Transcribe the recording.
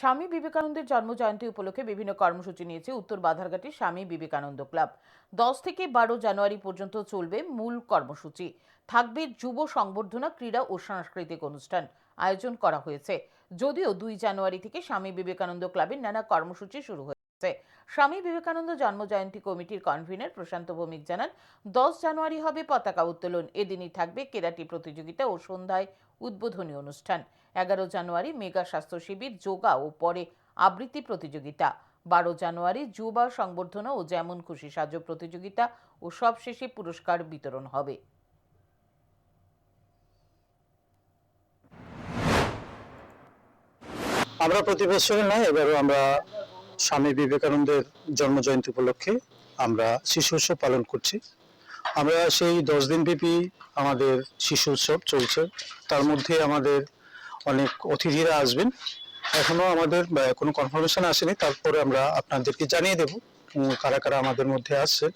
স্বামী বিবেকানন্দের জন্মজয়ন্তী উপলক্ষে বিভিন্ন কর্মসূচি নিয়েছে উত্তর বাধারঘাটের স্বামী বিবেকানন্দ ক্লাব। দশ থেকে বারো জানুয়ারি পর্যন্ত চলবে মূল কর্মসূচি। থাকবে যুব সংবর্ধনা, ক্রীড়া ও সাংস্কৃতিক অনুষ্ঠান আয়োজন করা হয়েছে। যদিও দুই জানুয়ারি থেকে স্বামী বিবেকানন্দ ক্লাবের নানা কর্মসূচি শুরু হয়েছে। স্বামী বিবেকানন্দ জন্মজয়ন্তী কমিটির কনভেনর প্রশান্ত ভৌমিক জানান, দশ জানুয়ারি হবে পতাকা উত্তোলন। এদিনই থাকবে কেরাটি প্রতিযোগিতা ও সন্ধ্যায় উদ্বোধনী অনুষ্ঠান। এগারো জানুয়ারি মেগা স্বাস্থ্য শিবির, যোগা ও পরে আবৃত্তি প্রতিযোগিতা। বারো জানুয়ারি যুবা সংবর্ধনা ও যেমন খুশি সাহায্য প্রতিযোগিতা ও সবশেষে পুরস্কার বিতরণ হবে। আমরা প্রতি বছরে নয় এবারও আমরা স্বামী বিবেকানন্দের জন্মজয়ন্তী উপলক্ষে আমরা শিশু উৎসব পালন করছি। আমরা সেই দশ দিন ব্যাপী আমাদের শিশু উৎসব চলছে। তার মধ্যে আমাদের অনেক অতিথিরা আসবেন। এখনও আমাদের কোনো কনফার্মেশন আসেনি। তারপরে আমরা আপনাদেরকে জানিয়ে দেব কারা কারা আমাদের মধ্যে আসছে